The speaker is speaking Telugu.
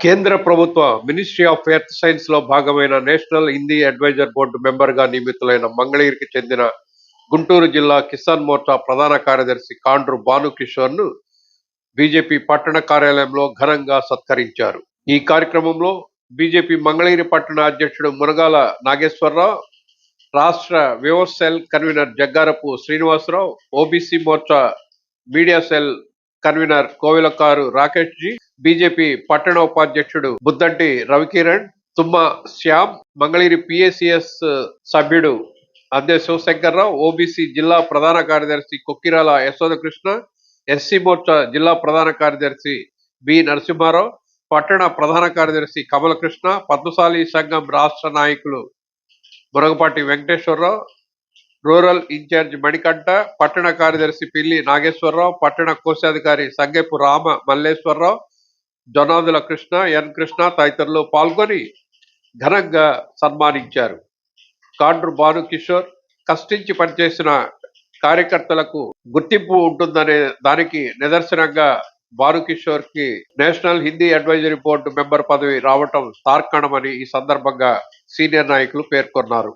కేంద్ర ప్రభుత్వ మినిస్ట్రీ ఆఫ్ ఎర్త్ సైన్స్లో భాగమైన నేషనల్ హిందీ అడ్వైజర్ బోర్డు మెంబర్గా నియమితులైన మంగళగిరికి చెందిన గుంటూరు జిల్లా కిసాన్ మోర్చా ప్రధాన కార్యదర్శి కాండ్రు భానుకిషోర్ను బీజేపీ పట్టణ కార్యాలయంలో ఘనంగా సత్కరించారు. ఈ కార్యక్రమంలో బీజేపీ మంగళగిరి పట్టణ అధ్యక్షుడు మునగాల నాగేశ్వరరావు రాష్ట్ర వ్యవ cell convener Jaggarapu Srinivasarao OBC Morcha media cell convener Kovilakaru Rakesh ji BJP పట్టణ ఉపాధ్యక్షుడు బుద్దంటి రవికిరణ్ తుమ్మ శ్యామ్ మంగళగిరి పిఏసిఎస్ సభ్యుడు అందే శివశంకర్రావు ఓబీసీ జిల్లా ప్రధాన కార్యదర్శి కొక్కిరాల యశోదకృష్ణ ఎస్సీ మోర్చా జిల్లా ప్రధాన కార్యదర్శి బి నరసింహారావు పట్టణ ప్రధాన కార్యదర్శి కమలకృష్ణ పద్మశాలి సంఘం రాష్ట్ర నాయకులు Munagapati Venkateswararao rural in charge Manikanta పట్టణ కార్యదర్శి పిల్లి నాగేశ్వరరావు పట్టణ కోశాధికారి సంగెపు రామ మల్లేశ్వరరావు జనాదుల కృష్ణ ఎన్ కృష్ణ తదితరులు పాల్గొని ఘనంగా సన్మానించారు. కాండ్రు భానుకిషోర్ కష్టించి పనిచేసిన కార్యకర్తలకు గుర్తింపు ఉంటుందనే దానికి నిదర్శనంగా భానుకిషోర్కి national Hindi advisory board member పదవి రావటం తార్కణమని ఈ సందర్భంగా సీనియర్ నాయకులు పేర్కొన్నారు.